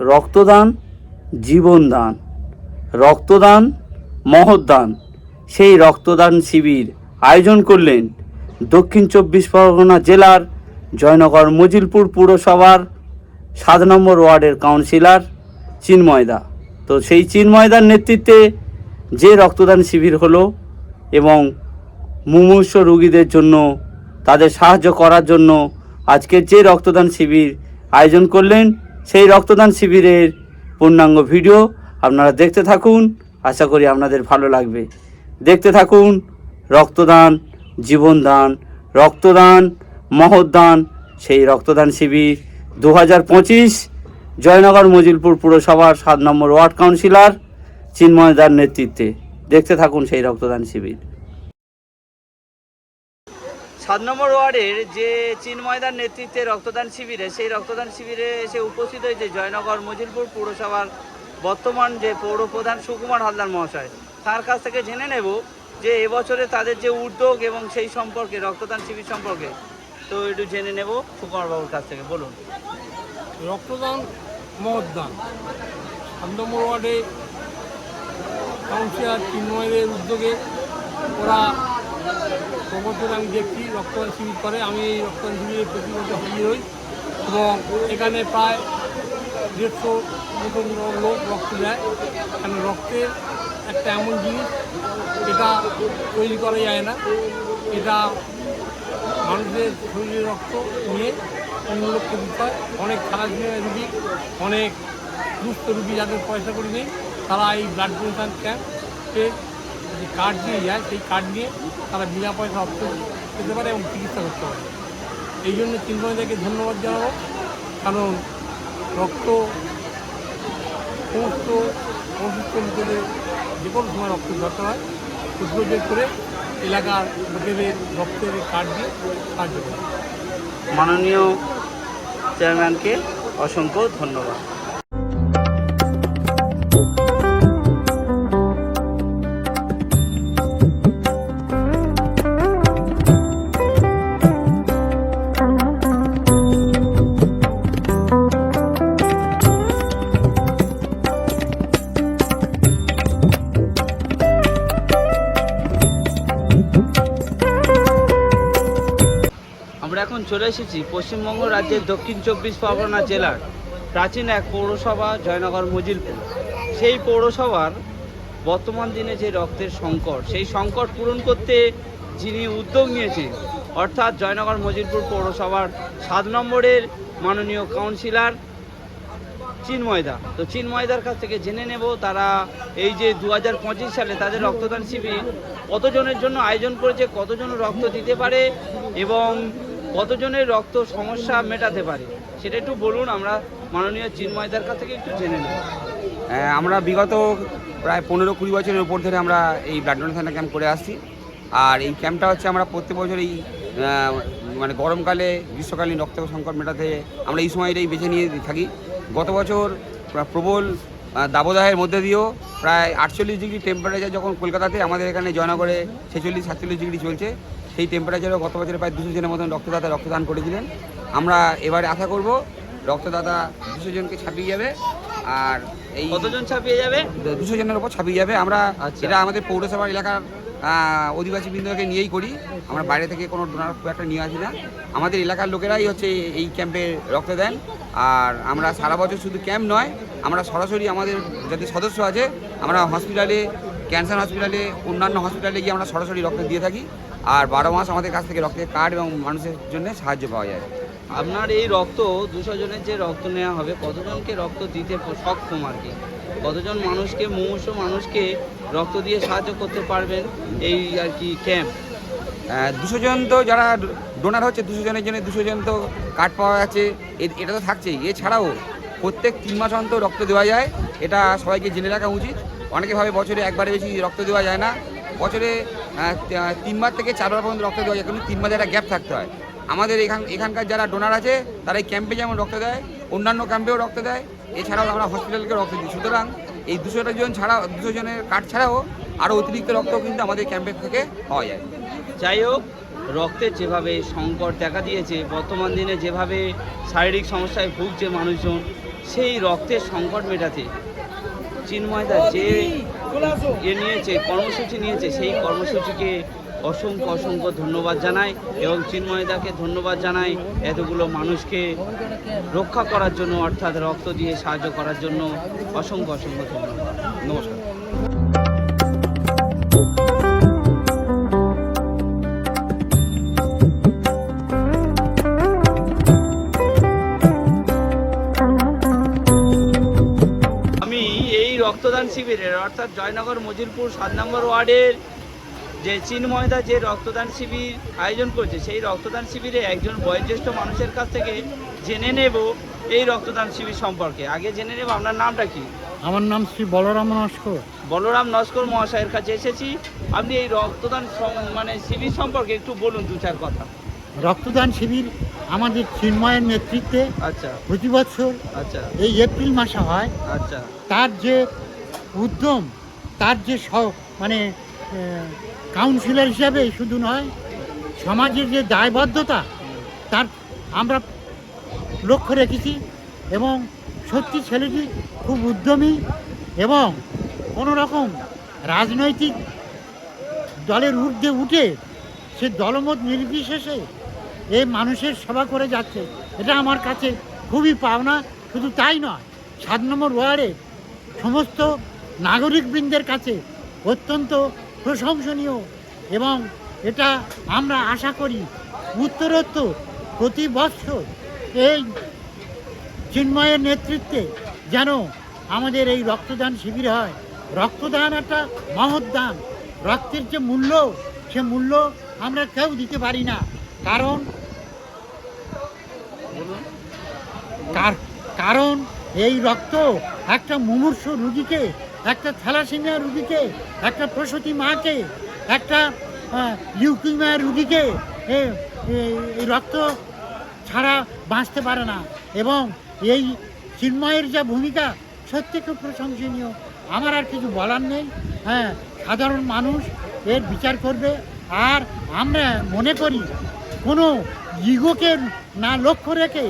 রক্তদান, জীবনদান। রক্তদান, মহৎদান। সেই রক্তদান শিবির আয়োজন করলেন দক্ষিণ চব্বিশ পরগনা জেলার জয়নগর মজিলপুর পুরসভার সাত নম্বর ওয়ার্ডের কাউন্সিলর চিন্ময়দা তো সেই চিন্ময়দার নেতৃত্বে যে রক্তদান শিবির হলো এবং মুমূর্ষ রোগীদের জন্য, তাদের সাহায্য করার জন্য আজকে যে রক্তদান শিবির আয়োজন করলেন সেই রক্তদান শিবিরের পূর্ণাঙ্গ ভিডিও আপনারা দেখতে থাকুন। আশা করি আপনাদের ভালো লাগবে। দেখতে থাকুন, রক্তদান, জীবনদান, রক্তদান, মহৎদান, সেই রক্তদান শিবির দু হাজার পঁচিশ জয়নগর মজিলপুর পুরসভার সাত নম্বর ওয়ার্ড কাউন্সিলর চিন্ময়দার নেতৃত্বে। দেখতে থাকুন সেই রক্তদান শিবির। সাত নম্বর ওয়ার্ডের যে চিন্ময়দার নেতৃত্বে রক্তদান শিবিরে, সেই রক্তদান শিবিরে এসে উপস্থিত হয়েছে জয়নগর, মজিলপুর পৌরসভার বর্তমান যে পৌর প্রধান সুকুমার হালদার মহাশয়। তার কাছ থেকে জেনে নেব যে এবছরে তাদের যে উদ্যোগ এবং সেই সম্পর্কে, রক্তদান শিবির সম্পর্কে। তো একটু জেনে নেব সুকুমার বাবুর কাছ থেকে, বলুন। রক্তদান মহদান সাত নম্বর ওয়ার্ডে কাউন্সিলর চিন্ময়ের উদ্যোগে ওরা প্রবর্তন আমি দেখছি, রক্তদান শিবির করে, আমি এই রক্তদান শিবিরে প্রতি হাজির হই। এবং এখানে প্রায় দেড়শো মতন লোক রক্ত দেয় কারণ রক্তের একটা এমন জিনিস, এটা তৈরি করা যায় না। এটা মানুষের শরীরের রক্ত নিয়ে অন্য লোককে দিতে হয় অনেক খেলাধুলা রুগী, অনেক দুস্থ রুগী যাদের পয়সা করে নেই, তারা এই ব্লাড ডোনেশন ক্যাম্পে যে কার্ড দিয়ে যায়, সেই কার্ড নিয়ে তারা বিনা পয়সা অর্থ পেতে পারে এবং চিকিৎসা করতে পারে। এই জন্য চিন্ময়দাকে ধন্যবাদ জানাব। কারণ রক্ত, সমস্ত অসুস্থ লোকেদের যে কোনো সময় রক্ত দরকার হয় উদ্যোগ করে এলাকার লোকেদের রক্তের কার্ড দিয়ে সাহায্য করে মাননীয় চেয়ারম্যানকে অসংখ্য ধন্যবাদ। চলে এসেছি পশ্চিমবঙ্গ রাজ্যের দক্ষিণ চব্বিশ পরগনা জেলার প্রাচীন এক পৌরসভা, জয়নগর, মজিলপুর। সেই পৌরসভার বর্তমান দিনে যে রক্তের সংকট, সেই সংকট পূরণ করতে যিনি উদ্যোগ নিয়েছেন, অর্থাৎ জয়নগর, মজিলপুর পৌরসভার সাত নম্বরের মাননীয় কাউন্সিলর চিন্ময়দা তো চিন্ময়দার কাছ থেকে জেনে নেব তারা এই যে দু হাজার পঁচিশ সালে তাদের রক্তদান শিবির কতজনের জন্য আয়োজন করেছে, কতজন রক্ত দিতে পারে এবং কতজনের রক্ত সমস্যা মেটাতে পারে সেটা একটু বলুন আমরা মাননীয় চিন্ময়দার কাছ থেকে একটু জেনে নেব। হ্যাঁ, আমরা বিগত প্রায় পনেরো কুড়ি বছরের উপর ধরে আমরা এই ব্লাড ডোনেশন ক্যাম্প করে আসছি। আর এই ক্যাম্পটা হচ্ছে আমরা প্রত্যেক বছর এই মানে গরমকালে গ্রীষ্মকালীন রক্ত সংকট মেটাতে আমরা এই সময়টাই বেছে নিয়ে থাকি। গত বছর প্রবল দাবদাহের মধ্যে দিয়েও প্রায় আটচল্লিশ ডিগ্রি টেম্পারেচার যখন কলকাতাতে আমাদের এখানে জয়নগরে ছেচল্লিশ সাতচল্লিশ ডিগ্রি চলছে। সেই টেম্পারেচারও গত বছরে প্রায় দুশো জনের মতন রক্তদাতা রক্তদান করেছিলেন। আমরা এবারে আশা করব রক্তদাতা দুশো জনকে ছাপিয়ে যাবে আর এই কতজন ছাপিয়ে যাবে? দুশো জনের উপর ছাপিয়ে যাবে। আমরা আচ্ছা। এটা আমাদের পৌরসভার এলাকার অধিবাসী বৃন্দকে নিয়েই করি। আমরা বাইরে থেকে কোনো ডোনার খুব একটা নিয়ে আসি না। আমাদের এলাকার লোকেরাই হচ্ছে এই ক্যাম্পে রক্ত দেন। আর আমরা সারা বছর শুধু ক্যাম্প নয় আমরা সরাসরি আমাদের যাদের সদস্য আছে আমরা হসপিটালে ক্যান্সার হসপিটালে অন্যান্য হসপিটালে গিয়ে আমরা সরাসরি রক্ত দিয়ে থাকি। আর বারো মাস আমাদের কাছ থেকে রক্তের কার্ড এবং মানুষের জন্য সাহায্য পাওয়া যায়। আপনার এই রক্ত দুশো জনের যে রক্ত নেওয়া হবে কতজনকে রক্ত দিতে সক্ষম আর কি? কতজন মানুষকে মুমূর্ষ মানুষকে রক্ত দিয়ে সাহায্য করতে পারবেন এই আর কি ক্যাম্প দুশো জন তো যারা ডোনার হচ্ছে দুশো জনের জন্য দুশো জন তো কার্ড পাওয়া যাচ্ছে। এটা তো থাকছেই। এছাড়াও প্রত্যেক তিন মাস অন্তর রক্ত দেওয়া যায়। এটা সবাইকে জেনে রাখা উচিত। অনেকে ভাবে বছরে একবারে বেশি রক্ত দেওয়া যায় না। বছরে তিনবার থেকে চারবার পর্যন্ত রক্ত দেওয়া যায়, কিন্তু তিন মাসে একটা গ্যাপ থাকতে হয়। আমাদের এখান, এখানকার যারা ডোনার আছে, তারা এই ক্যাম্পে যেমন রক্ত দেয়, অন্যান্য ক্যাম্পেও রক্ত দেয়, এছাড়াও আমরা হসপিটালকে রক্ত দিই। সুতরাং এই দুশোটা জন ছাড়া, দুশো জনের কার্ড ছাড়াও আরও অতিরিক্ত রক্ত কিন্তু আমাদের ক্যাম্পের থেকে পাওয়া যায়। যাই হোক রক্তের যেভাবে সংকট দেখা দিয়েছে, বর্তমান দিনে যেভাবে শারীরিক সমস্যায় ভুগছে মানুষজন, সেই রক্তের সংকট মেটাতে চিন্ময়দা যে ইয়ে নিয়েছে, কর্মসূচি নিয়েছে, সেই কর্মসূচিকে অসংখ্য অসংখ্য ধন্যবাদ জানাই এবং চিন্ময়দাকে ধন্যবাদ জানাই এতগুলো মানুষকে রক্ষা করার জন্য, অর্থাৎ রক্ত দিয়ে সাহায্য করার জন্য অসংখ্য অসংখ্য ধন্যবাদ। নমস্কার। রক্তদান শিবিরের অর্থাৎ জয়নগর মজিলপুর সাত নম্বর ওয়ার্ডের যে চিন্ময়দা যে রক্তদান শিবির আয়োজন করছে সেই রক্তদান শিবিরে একজন বয়োজ্যেষ্ঠ মানুষের কাছ থেকে জেনে নেব এই রক্তদান শিবির সম্পর্কে। আগে জেনে নেব আপনার নামটা কি? আমার নাম শ্রী বলরাম নস্কর। বলরাম নস্কর মহাশয়ের কাছে এসেছি। আপনি এই রক্তদান মানে শিবির সম্পর্কে একটু বলুন দু চার কথা। রক্তদান শিবির আমাদের চিন্ময়ের নেতৃত্বে আচ্ছা। প্রতি বছর আচ্ছা। এই এপ্রিল মাসে হয়। আচ্ছা। তার যে উদ্যম, তার যে মানে কাউন্সিলর হিসাবে শুধু নয়, সমাজের যে দায়বদ্ধতা, তার আমরা লক্ষ্য রেখেছি এবং সত্যি ছেলেটি খুব উদ্যমী এবং কোনো রকম রাজনৈতিক দলের ঊর্ধ্বে উঠে সে দলমত নির্বিশেষে এই মানুষের সেবা করে যাচ্ছে, এটা আমার কাছে খুবই পাওনা। শুধু তাই নয়, সাত নম্বর ওয়ার্ডে সমস্ত নাগরিকবৃন্দের কাছে অত্যন্ত প্রশংসনীয় এবং এটা আমরা আশা করি উত্তরোত্তর প্রতি বৎসর এই চিন্ময়ের নেতৃত্বে যেন আমাদের এই রক্তদান শিবির হয়। রক্তদান একটা মহৎ দান। রক্তের যে মূল্য, সে মূল্য আমরা কেউ দিতে পারি না। কারণ, কার- কারণ এই রক্ত একটা মুমূর্ষ রুগীকে একটা থ্যালাসেমিয়া রুগীকে, একটা প্রসূতি মাকে, একটা লিউকিমিয়া রুগীকে এই রক্ত ছাড়া বাঁচতে পারে না। এবং এই চিন্ময়ের যা ভূমিকা, সত্যি খুব প্রশংসনীয়। আমার আর কিছু বলার নেই। হ্যাঁ সাধারণ মানুষ এর বিচার করবে। আর আমরা মনে করি, কোনো ইগোকে না লক্ষ্য রেখে,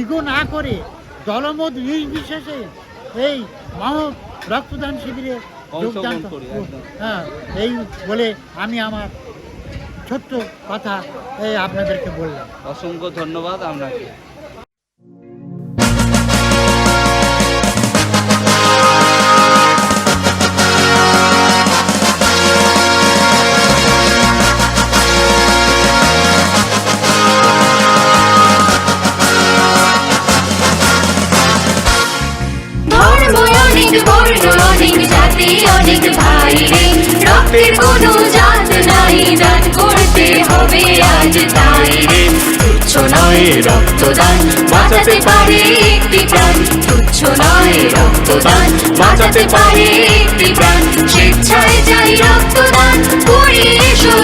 ইগো না করে, দলমত নির্বিশেষে এই মহ রক্তদান শিবিরে যোগদান। হ্যাঁ এই বলে আমি আমার ছোট্ট কথা এই আপনাদেরকে বললাম। অসংখ্য ধন্যবাদ আপনাকে। নয় রক্তদান। বাঁচাতে পারে একটি প্রাণ। তুচ্ছ নয় রক্তদান। বাঁচাতে পারে একটি প্রাণ। স্বেচ্ছায় যাই রক্তদান। করি এসো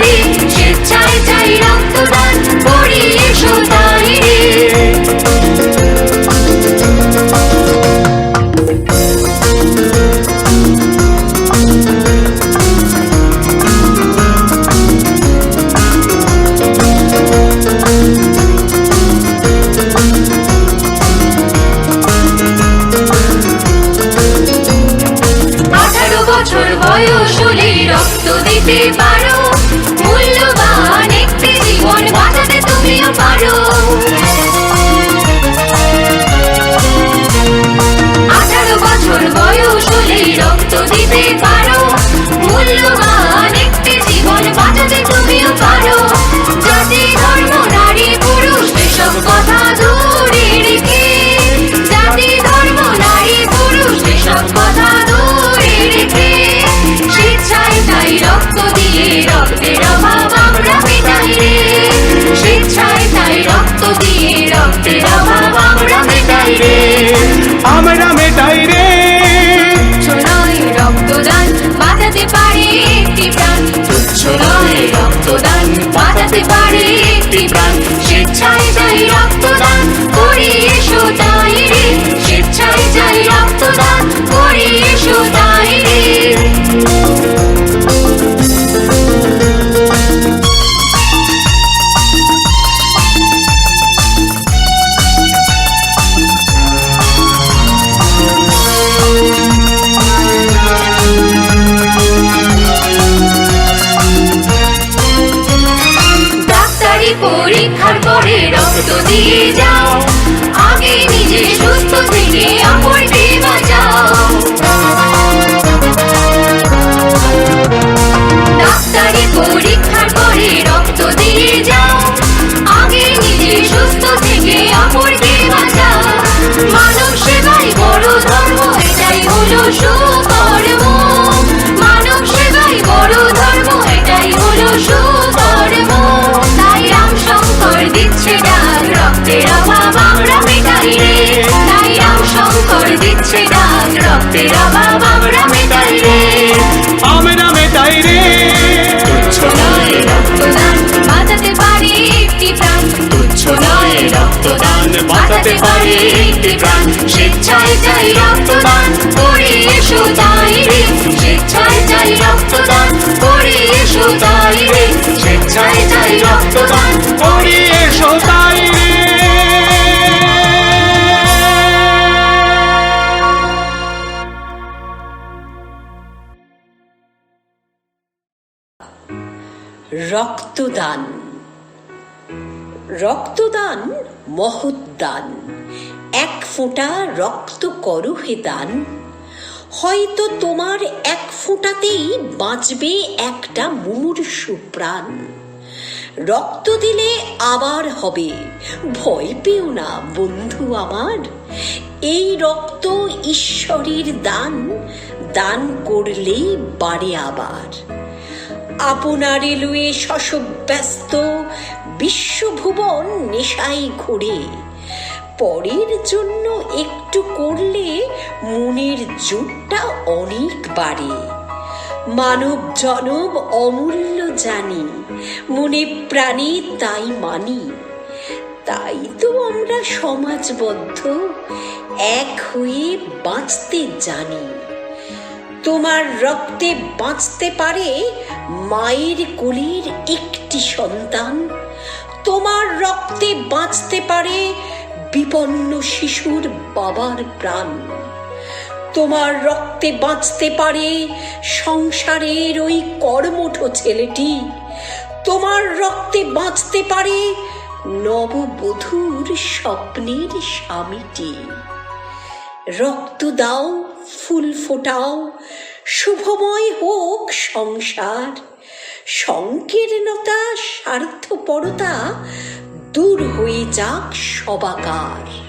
রে। স্বেচ্ছায় যাই রক্তদান। করি এসো তাই নয় রক্তদান বাঁচাতে পারে একটি প্রাণ। স্বেচ্ছায় তাই রক্তদান করি এসো Ladies down. রক্তের অভাব আমরা মেটাই রে। আমরা মেটাই রে। তুচ্ছ নয় রক্তদান বাঁচাতে পারে একটি প্রাণ। তুচ্ছ নয় রক্তদান বাঁচাতে পারে একটি প্রাণ। স্বেচ্ছায় চাই রক্তদান করে এসো তাই রে। রক্তদান। রক্তদান, মহৎ দান। এক ফোঁটা রক্ত করো হে দান। হয়তো তোমার এক ফোঁটাতেই বাঁচবে একটা মুমূর্ষু প্রাণ। রক্ত দিলে আবার হবে, ভয় পেও না বন্ধু আমার। এই রক্ত ঈশ্বরের দান দান করলেই বাড়ে আবার। আপনার এলুয়ে শশব্যস্ত বিশ্বভুবন নেশাই ঘুরে। পরের জন্য একটু করলে মনের জোরটা অনেক বাড়ে। মানব জনম অমূল্য জানি, মনে প্রাণে তাই মানি। তাই তো আমরা সমাজবদ্ধ, এক হয়ে বাঁচতে জানি। তোমার রক্তে বাঁচতে পারে মায়ের কোলের একটি সন্তান। তোমার রক্তে বাঁচতে পারে বিপন্ন শিশুর বাবার প্রাণ। তোমার রক্তে বাঁচতে পারে সংসারের ওই কর্মঠ ছেলেটি। তোমার রক্তে বাঁচতে পারে নববধূর স্বপ্নের স্বামীটি। রক্ত দাও, ফুল ফোটাও শুভময় হোক সংসার সংকীর্ণতা স্বার্থপরতা দূর হয়ে যাক সবাকার।